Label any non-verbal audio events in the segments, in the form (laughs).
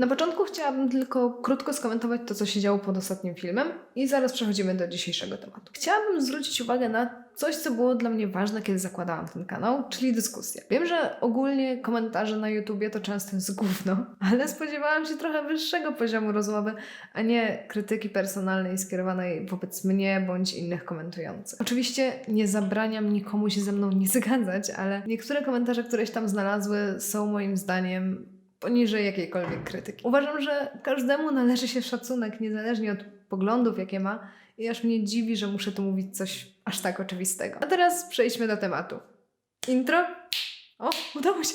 Na początku chciałabym tylko krótko skomentować to, co się działo pod ostatnim filmem i zaraz przechodzimy do dzisiejszego tematu. Chciałabym zwrócić uwagę na coś, co było dla mnie ważne, kiedy zakładałam ten kanał, czyli dyskusja. Wiem, że ogólnie komentarze na YouTubie to często jest gówno, (laughs) ale spodziewałam się trochę wyższego poziomu rozmowy, a nie krytyki personalnej skierowanej wobec mnie bądź innych komentujących. Oczywiście nie zabraniam nikomu się ze mną nie zgadzać, ale niektóre komentarze, które się tam znalazły, są moim zdaniem poniżej jakiejkolwiek krytyki. Uważam, że każdemu należy się szacunek, niezależnie od poglądów, jakie ma, i aż mnie dziwi, że muszę tu mówić coś aż tak oczywistego. A teraz przejdźmy do tematu. Intro? O, udało się!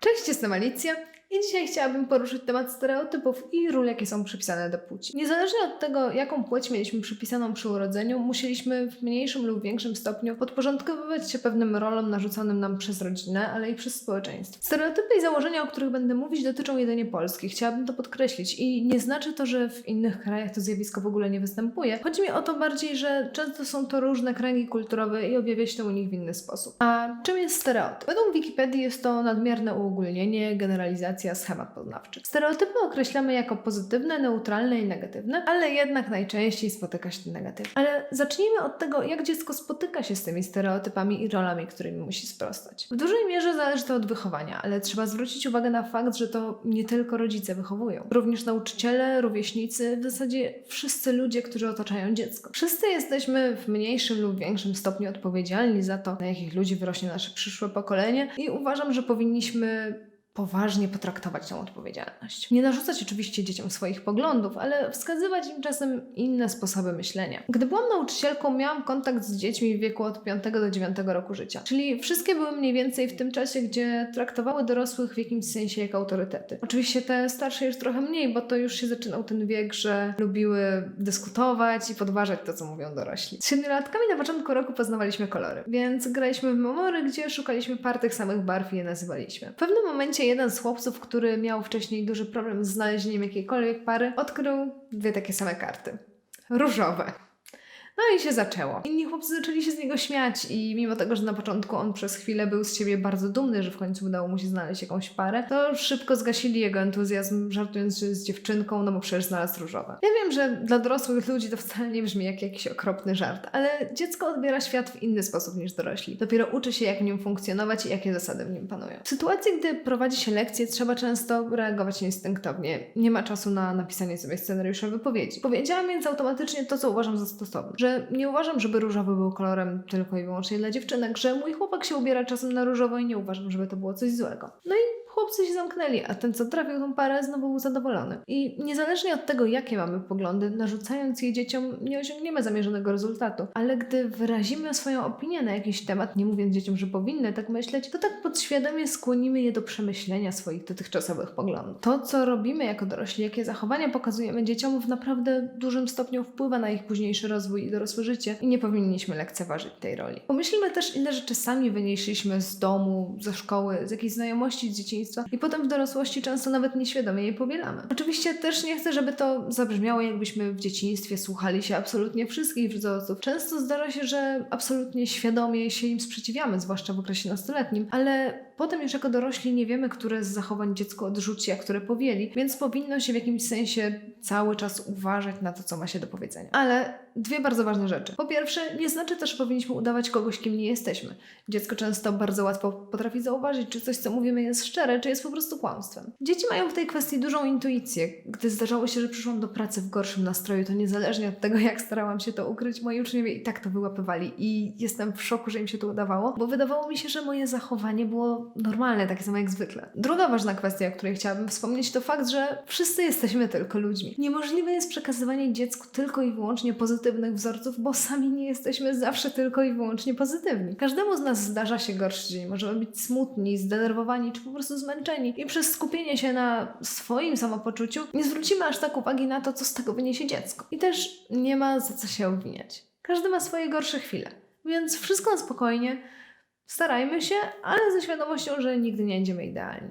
Cześć, jestem Alicja i dzisiaj chciałabym poruszyć temat stereotypów i ról, jakie są przypisane do płci. Niezależnie od tego, jaką płeć mieliśmy przypisaną przy urodzeniu, musieliśmy w mniejszym lub większym stopniu podporządkowywać się pewnym rolom narzuconym nam przez rodzinę, ale i przez społeczeństwo. Stereotypy i założenia, o których będę mówić, dotyczą jedynie Polski. Chciałabym to podkreślić i nie znaczy to, że w innych krajach to zjawisko w ogóle nie występuje. Chodzi mi o to bardziej, że często są to różne kręgi kulturowe i objawia się to u nich w inny sposób. A czym jest stereotyp? Według Wikipedii jest to nadmierne uogólnienie, generalizacja, schemat poznawczy. Stereotypy określamy jako pozytywne, neutralne i negatywne, ale jednak najczęściej spotyka się ten negatyw. Ale zacznijmy od tego, jak dziecko spotyka się z tymi stereotypami i rolami, którymi musi sprostać. W dużej mierze zależy to od wychowania, ale trzeba zwrócić uwagę na fakt, że to nie tylko rodzice wychowują. Również nauczyciele, rówieśnicy, w zasadzie wszyscy ludzie, którzy otaczają dziecko. Wszyscy jesteśmy w mniejszym lub większym stopniu odpowiedzialni za to, na jakich ludzi wyrośnie nasze przyszłe pokolenie i uważam, że powinniśmy poważnie potraktować tą odpowiedzialność. Nie narzucać oczywiście dzieciom swoich poglądów, ale wskazywać im czasem inne sposoby myślenia. Gdy byłam nauczycielką, miałam kontakt z dziećmi w wieku od 5 do 9 roku życia. Czyli wszystkie były mniej więcej w tym czasie, gdzie traktowały dorosłych w jakimś sensie jak autorytety. Oczywiście te starsze już trochę mniej, bo to już się zaczynał ten wiek, że lubiły dyskutować i podważać to, co mówią dorośli. Z siedmiolatkami na początku roku poznawaliśmy kolory, więc graliśmy w memory, gdzie szukaliśmy par tych samych barw i je nazywaliśmy. W pewnym momencie jeden z chłopców, który miał wcześniej duży problem z znalezieniem jakiejkolwiek pary, odkrył dwie takie same karty. Różowe. No i się zaczęło. Inni chłopcy zaczęli się z niego śmiać i mimo tego, że na początku on przez chwilę był z siebie bardzo dumny, że w końcu udało mu się znaleźć jakąś parę, to szybko zgasili jego entuzjazm, żartując, jest dziewczynką, no bo przecież znalazł różowe. Ja wiem, że dla dorosłych ludzi to wcale nie brzmi jak jakiś okropny żart, ale dziecko odbiera świat w inny sposób niż dorośli. Dopiero uczy się, jak w nim funkcjonować i jakie zasady w nim panują. W sytuacji, gdy prowadzi się lekcje, trzeba często reagować instynktownie. Nie ma czasu na napisanie sobie scenariusza wypowiedzi. Powiedziałam więc automatycznie to, co uważam za stosowne. Że nie uważam, żeby różowy był kolorem tylko i wyłącznie dla dziewczynek, że mój chłopak się ubiera czasem na różowo i nie uważam, żeby to było coś złego. No i chłopcy się zamknęli, a ten, co trafił tą parę, znowu był zadowolony. I niezależnie od tego, jakie mamy poglądy, narzucając je dzieciom, nie osiągniemy zamierzonego rezultatu. Ale gdy wyrazimy swoją opinię na jakiś temat, nie mówiąc dzieciom, że powinny tak myśleć, to tak podświadomie skłonimy je do przemyślenia swoich dotychczasowych poglądów. To, co robimy jako dorośli, jakie zachowania pokazujemy dzieciom, w naprawdę dużym stopniu wpływa na ich późniejszy rozwój dorosłe życie i nie powinniśmy lekceważyć tej roli. Pomyślmy też, ile rzeczy sami wynieśliśmy z domu, ze szkoły, z jakiejś znajomości z dzieciństwa, i potem w dorosłości często nawet nieświadomie je powielamy. Oczywiście też nie chcę, żeby to zabrzmiało, jakbyśmy w dzieciństwie słuchali się absolutnie wszystkich wzorców. Często zdarza się, że absolutnie świadomie się im sprzeciwiamy, zwłaszcza w okresie nastoletnim, ale potem już jako dorośli nie wiemy, które z zachowań dziecko odrzuci, a które powieli, więc powinno się w jakimś sensie cały czas uważać na to, co ma się do powiedzenia. Ale dwie bardzo ważne rzeczy. Po pierwsze, nie znaczy też, że powinniśmy udawać kogoś, kim nie jesteśmy. Dziecko często bardzo łatwo potrafi zauważyć, czy coś, co mówimy, jest szczere, czy jest po prostu kłamstwem. Dzieci mają w tej kwestii dużą intuicję. Gdy zdarzało się, że przyszłam do pracy w gorszym nastroju, to niezależnie od tego, jak starałam się to ukryć, moi uczniowie i tak to wyłapywali. I jestem w szoku, że im się to udawało, bo wydawało mi się, że moje zachowanie było normalne, takie samo jak zwykle. Druga ważna kwestia, o której chciałabym wspomnieć, to fakt, że wszyscy jesteśmy tylko ludźmi. Niemożliwe jest przekazywanie dziecku tylko i wyłącznie pozytywnych wzorców, bo sami nie jesteśmy zawsze tylko i wyłącznie pozytywni. Każdemu z nas zdarza się gorszy dzień. Możemy być smutni, zdenerwowani czy po prostu zmęczeni. I przez skupienie się na swoim samopoczuciu nie zwrócimy aż tak uwagi na to, co z tego wyniesie dziecko. I też nie ma za co się obwiniać. Każdy ma swoje gorsze chwile. Więc wszystko na spokojnie. Starajmy się, ale ze świadomością, że nigdy nie będziemy idealni.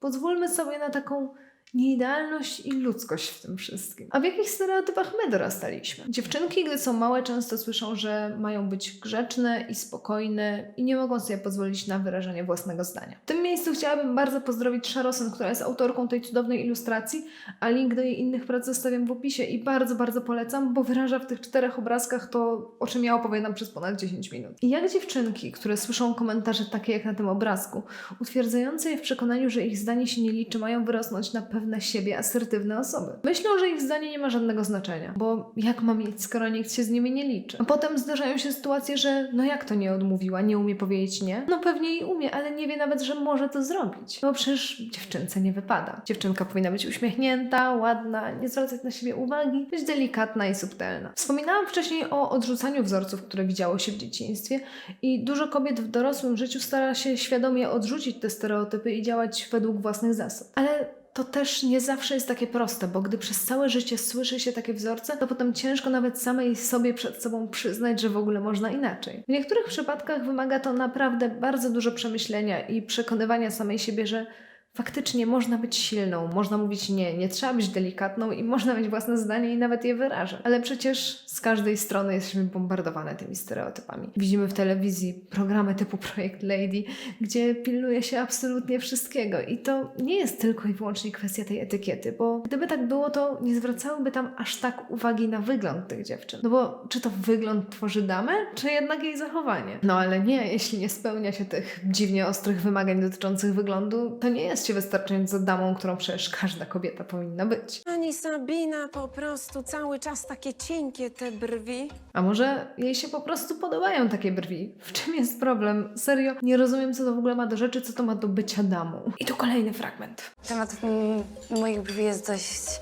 Pozwólmy sobie na taką nieidealność i ludzkość w tym wszystkim. A w jakich stereotypach my dorastaliśmy? Dziewczynki, gdy są małe, często słyszą, że mają być grzeczne i spokojne i nie mogą sobie pozwolić na wyrażenie własnego zdania. W tym miejscu chciałabym bardzo pozdrowić Sharosen, która jest autorką tej cudownej ilustracji, a link do jej innych prac zostawiam w opisie i bardzo, bardzo polecam, bo wyraża w tych czterech obrazkach to, o czym ja opowiadam przez ponad 10 minut. I jak dziewczynki, które słyszą komentarze takie jak na tym obrazku, utwierdzające je w przekonaniu, że ich zdanie się nie liczy, mają wyrosnąć na pewne siebie asertywne osoby. Myślą, że ich zdanie nie ma żadnego znaczenia, bo jak ma mieć, skoro nikt się z nimi nie liczy? A potem zdarzają się sytuacje, że no jak to nie odmówiła, nie umie powiedzieć nie? No pewnie i umie, ale nie wie nawet, że może to zrobić. No przecież dziewczynce nie wypada. Dziewczynka powinna być uśmiechnięta, ładna, nie zwracać na siebie uwagi, być delikatna i subtelna. Wspominałam wcześniej o odrzucaniu wzorców, które widziało się w dzieciństwie i dużo kobiet w dorosłym życiu stara się świadomie odrzucić te stereotypy i działać według własnych zasad. Ale to też nie zawsze jest takie proste, bo gdy przez całe życie słyszy się takie wzorce, to potem ciężko nawet samej sobie przed sobą przyznać, że w ogóle można inaczej. W niektórych przypadkach wymaga to naprawdę bardzo dużo przemyślenia i przekonywania samej siebie, że faktycznie można być silną, można mówić nie, nie trzeba być delikatną i można mieć własne zdanie i nawet je wyrażać. Ale przecież z każdej strony jesteśmy bombardowane tymi stereotypami. Widzimy w telewizji programy typu Projekt Lady, gdzie pilnuje się absolutnie wszystkiego i to nie jest tylko i wyłącznie kwestia tej etykiety, bo gdyby tak było, to nie zwracałyby tam aż tak uwagi na wygląd tych dziewczyn. No bo czy to wygląd tworzy damę, czy jednak jej zachowanie? No ale nie, jeśli nie spełnia się tych dziwnie ostrych wymagań dotyczących wyglądu, to nie jest się wystarczająco damą, którą przecież każda kobieta powinna być. Pani Sabina po prostu cały czas takie cienkie te brwi. A może jej się po prostu podobają takie brwi? W czym jest problem? Serio, nie rozumiem, co to w ogóle ma do rzeczy, co to ma do bycia damą. I tu kolejny fragment. Temat mm, moich brwi jest dość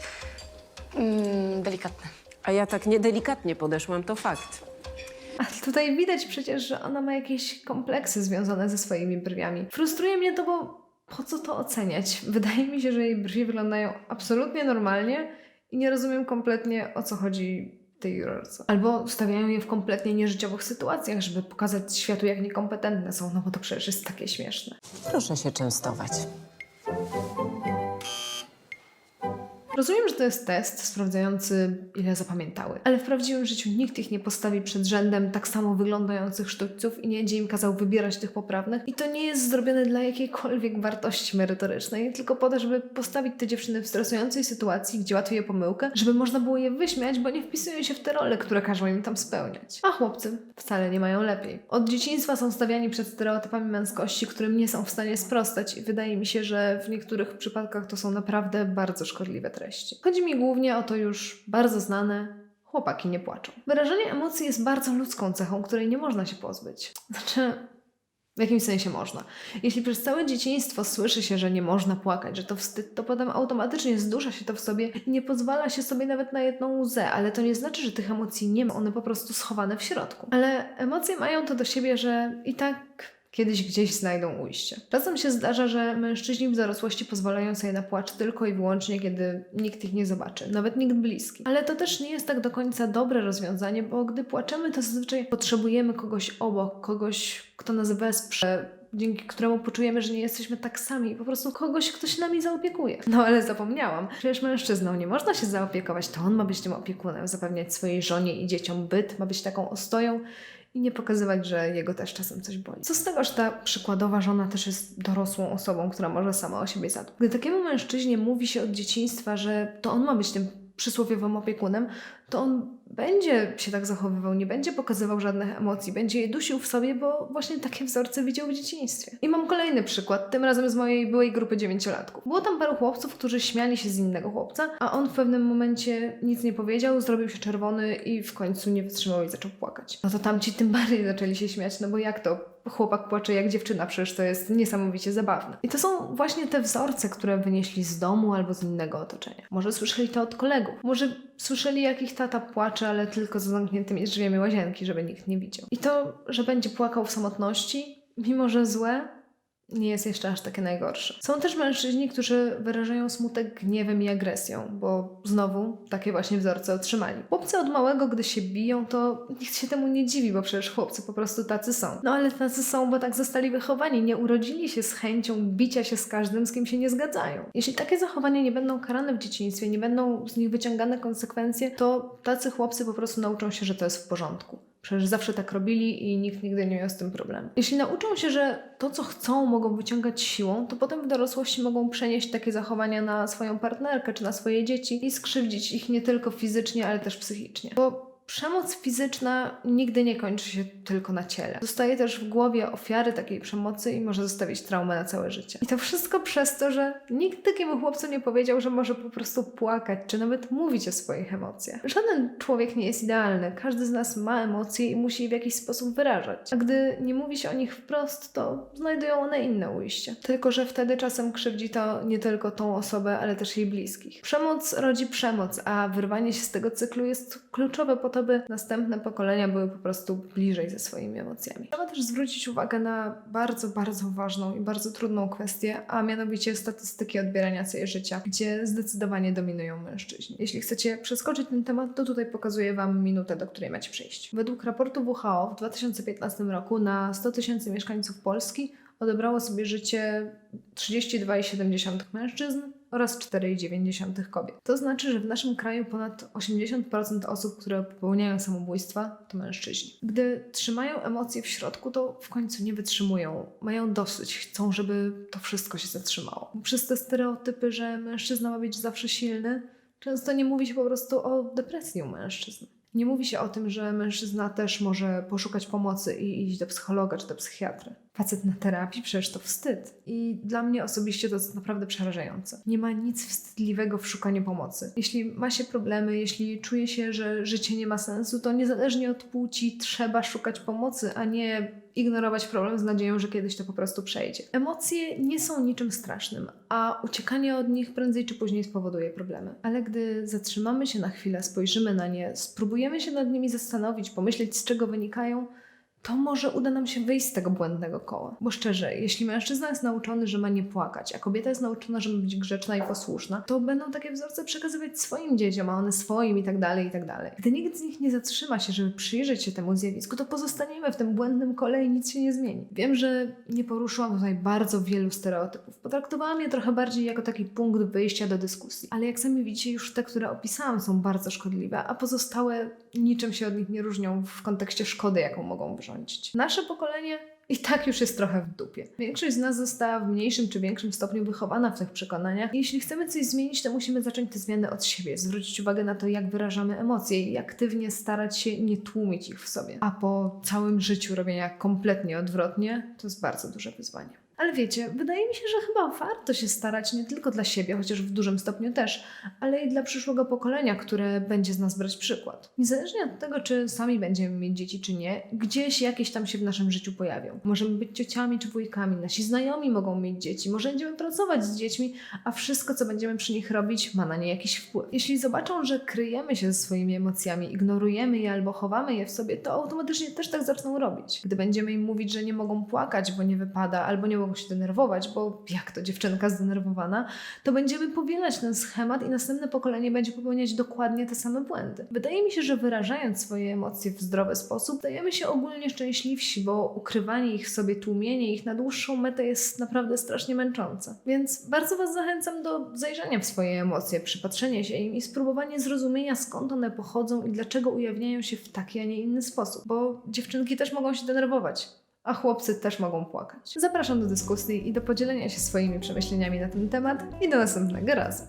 mm, delikatny. A ja tak niedelikatnie podeszłam, to fakt. A tutaj widać przecież, że ona ma jakieś kompleksy związane ze swoimi brwiami. Frustruje mnie to, bo po co to oceniać? Wydaje mi się, że jej brwi wyglądają absolutnie normalnie i nie rozumiem kompletnie, o co chodzi tej jurorce. Albo stawiają je w kompletnie nieżyciowych sytuacjach, żeby pokazać światu, jak niekompetentne są, no bo to przecież jest takie śmieszne. Proszę się częstować. Rozumiem, że to jest test sprawdzający, ile zapamiętały, ale w prawdziwym życiu nikt ich nie postawi przed rzędem tak samo wyglądających sztućców i nie będzie im kazał wybierać tych poprawnych. I to nie jest zrobione dla jakiejkolwiek wartości merytorycznej, tylko po to, żeby postawić te dziewczyny w stresującej sytuacji, gdzie łatwiej je pomyłkę, żeby można było je wyśmiać, bo nie wpisują się w te role, które każą im tam spełniać. A chłopcy wcale nie mają lepiej. Od dzieciństwa są stawiani przed stereotypami męskości, którym nie są w stanie sprostać i wydaje mi się, że w niektórych przypadkach to są naprawdę bardzo szkodliwe treści. Chodzi mi głównie o to już bardzo znane chłopaki nie płaczą. Wyrażanie emocji jest bardzo ludzką cechą, której nie można się pozbyć. Znaczy, w jakimś sensie można. Jeśli przez całe dzieciństwo słyszy się, że nie można płakać, że to wstyd, to potem automatycznie zdusza się to w sobie i nie pozwala się sobie nawet na jedną łzę, ale to nie znaczy, że tych emocji nie ma, one po prostu schowane w środku. Ale emocje mają to do siebie, że i tak kiedyś gdzieś znajdą ujście. Czasem się zdarza, że mężczyźni w dorosłości pozwalają sobie na płacz tylko i wyłącznie, kiedy nikt ich nie zobaczy, nawet nikt bliski. Ale to też nie jest tak do końca dobre rozwiązanie, bo gdy płaczemy, to zazwyczaj potrzebujemy kogoś obok, kogoś, kto nas wesprze, dzięki któremu poczujemy, że nie jesteśmy tak sami. Po prostu kogoś, kto się nami zaopiekuje. No ale zapomniałam. Przecież mężczyzną nie można się zaopiekować. To on ma być tym opiekunem, zapewniać swojej żonie i dzieciom byt, ma być taką ostoją i nie pokazywać, że jego też czasem coś boli. Co z tego, że ta przykładowa żona też jest dorosłą osobą, która może sama o siebie zadbać. Gdy takiemu mężczyźnie mówi się od dzieciństwa, że to on ma być tym przysłowiowym opiekunem, to on będzie się tak zachowywał, nie będzie pokazywał żadnych emocji, będzie je dusił w sobie, bo właśnie takie wzorce widział w dzieciństwie. I mam kolejny przykład, tym razem z mojej byłej grupy dziewięciolatków. Było tam paru chłopców, którzy śmiali się z innego chłopca, a on w pewnym momencie nic nie powiedział, zrobił się czerwony i w końcu nie wytrzymał i zaczął płakać. No to tamci tym bardziej zaczęli się śmiać, no bo jak to? Chłopak płacze jak dziewczyna, przecież to jest niesamowicie zabawne. I to są właśnie te wzorce, które wynieśli z domu albo z innego otoczenia. Może słyszeli to od kolegów, może słyszeli jak ich tata płacze, ale tylko za zamkniętymi drzwiami łazienki, żeby nikt nie widział. I to, że będzie płakał w samotności, mimo że złe, nie jest jeszcze aż takie najgorsze. Są też mężczyźni, którzy wyrażają smutek gniewem i agresją, bo znowu takie właśnie wzorce otrzymali. Chłopcy od małego, gdy się biją, to nikt się temu nie dziwi, bo przecież chłopcy po prostu tacy są. No ale tacy są, bo tak zostali wychowani, nie urodzili się z chęcią bicia się z każdym, z kim się nie zgadzają. Jeśli takie zachowania nie będą karane w dzieciństwie, nie będą z nich wyciągane konsekwencje, to tacy chłopcy po prostu nauczą się, że to jest w porządku. Przecież zawsze tak robili i nikt nigdy nie miał z tym problemu. Jeśli nauczą się, że to, co chcą, mogą wyciągać siłą, to potem w dorosłości mogą przenieść takie zachowania na swoją partnerkę czy na swoje dzieci i skrzywdzić ich nie tylko fizycznie, ale też psychicznie. Bo Przemoc fizyczna nigdy nie kończy się tylko na ciele. Zostaje też w głowie ofiary takiej przemocy i może zostawić traumę na całe życie. I to wszystko przez to, że nikt takiemu chłopcu nie powiedział, że może po prostu płakać, czy nawet mówić o swoich emocjach. Żaden człowiek nie jest idealny. Każdy z nas ma emocje i musi je w jakiś sposób wyrażać. A gdy nie mówi się o nich wprost, to znajdują one inne ujście. Tylko, że wtedy czasem krzywdzi to nie tylko tą osobę, ale też jej bliskich. Przemoc rodzi przemoc, a wyrwanie się z tego cyklu jest kluczowe po to, by następne pokolenia były po prostu bliżej ze swoimi emocjami. Trzeba też zwrócić uwagę na bardzo, bardzo ważną i bardzo trudną kwestię, a mianowicie statystyki odbierania sobie życia, gdzie zdecydowanie dominują mężczyźni. Jeśli chcecie przeskoczyć ten temat, to tutaj pokazuję Wam minutę, do której macie przejść. Według raportu WHO w 2015 roku na 100 tysięcy mieszkańców Polski odebrało sobie życie 32,7 mężczyzn oraz 4,9 kobiet. To znaczy, że w naszym kraju ponad 80% osób, które popełniają samobójstwa, to mężczyźni. Gdy trzymają emocje w środku, to w końcu nie wytrzymują, mają dosyć, chcą, żeby to wszystko się zatrzymało. Przez te stereotypy, że mężczyzna ma być zawsze silny, często nie mówi się po prostu o depresji u mężczyzn. Nie mówi się o tym, że mężczyzna też może poszukać pomocy i iść do psychologa czy do psychiatry. Facet na terapii przecież to wstyd. I dla mnie osobiście to jest naprawdę przerażające. Nie ma nic wstydliwego w szukaniu pomocy. Jeśli ma się problemy, jeśli czuje się, że życie nie ma sensu, to niezależnie od płci trzeba szukać pomocy, a nie ignorować problem z nadzieją, że kiedyś to po prostu przejdzie. Emocje nie są niczym strasznym, a uciekanie od nich prędzej czy później spowoduje problemy. Ale gdy zatrzymamy się na chwilę, spojrzymy na nie, spróbujemy się nad nimi zastanowić, pomyśleć z czego wynikają, to może uda nam się wyjść z tego błędnego koła. Bo szczerze, jeśli mężczyzna jest nauczony, że ma nie płakać, a kobieta jest nauczona, że ma być grzeczna i posłuszna, to będą takie wzorce przekazywać swoim dzieciom, a one swoim i tak dalej, i tak dalej. Gdy nikt z nich nie zatrzyma się, żeby przyjrzeć się temu zjawisku, to pozostaniemy w tym błędnym kole i nic się nie zmieni. Wiem, że nie poruszyłam tutaj bardzo wielu stereotypów. Potraktowałam je trochę bardziej jako taki punkt wyjścia do dyskusji. Ale jak sami widzicie, już te, które opisałam, są bardzo szkodliwe, a pozostałe niczym się od nich nie różnią w kontekście szkody, jaką mogą wyrządzić. Nasze pokolenie i tak już jest trochę w dupie. Większość z nas została w mniejszym czy większym stopniu wychowana w tych przekonaniach. I jeśli chcemy coś zmienić, to musimy zacząć te zmiany od siebie, zwrócić uwagę na to, jak wyrażamy emocje i aktywnie starać się nie tłumić ich w sobie. A po całym życiu robienia kompletnie odwrotnie, to jest bardzo duże wyzwanie. Ale wiecie, wydaje mi się, że chyba warto się starać nie tylko dla siebie, chociaż w dużym stopniu też, ale i dla przyszłego pokolenia, które będzie z nas brać przykład. Niezależnie od tego, czy sami będziemy mieć dzieci, czy nie, gdzieś jakieś tam się w naszym życiu pojawią. Możemy być ciociami czy wujkami, nasi znajomi mogą mieć dzieci, może będziemy pracować z dziećmi, a wszystko, co będziemy przy nich robić, ma na nie jakiś wpływ. Jeśli zobaczą, że kryjemy się ze swoimi emocjami, ignorujemy je albo chowamy je w sobie, to automatycznie też tak zaczną robić. Gdy będziemy im mówić, że nie mogą płakać, bo nie wypada, albo nie mogą się denerwować, bo jak to dziewczynka zdenerwowana, to będziemy powielać ten schemat i następne pokolenie będzie popełniać dokładnie te same błędy. Wydaje mi się, że wyrażając swoje emocje w zdrowy sposób, dajemy się ogólnie szczęśliwsi, bo ukrywanie ich sobie, tłumienie ich na dłuższą metę jest naprawdę strasznie męczące. Więc bardzo Was zachęcam do zajrzenia w swoje emocje, przypatrzenia się im i spróbowania zrozumienia skąd one pochodzą i dlaczego ujawniają się w taki, a nie inny sposób. Bo dziewczynki też mogą się denerwować a chłopcy też mogą płakać. Zapraszam do dyskusji i do podzielenia się swoimi przemyśleniami na ten temat i do następnego razu.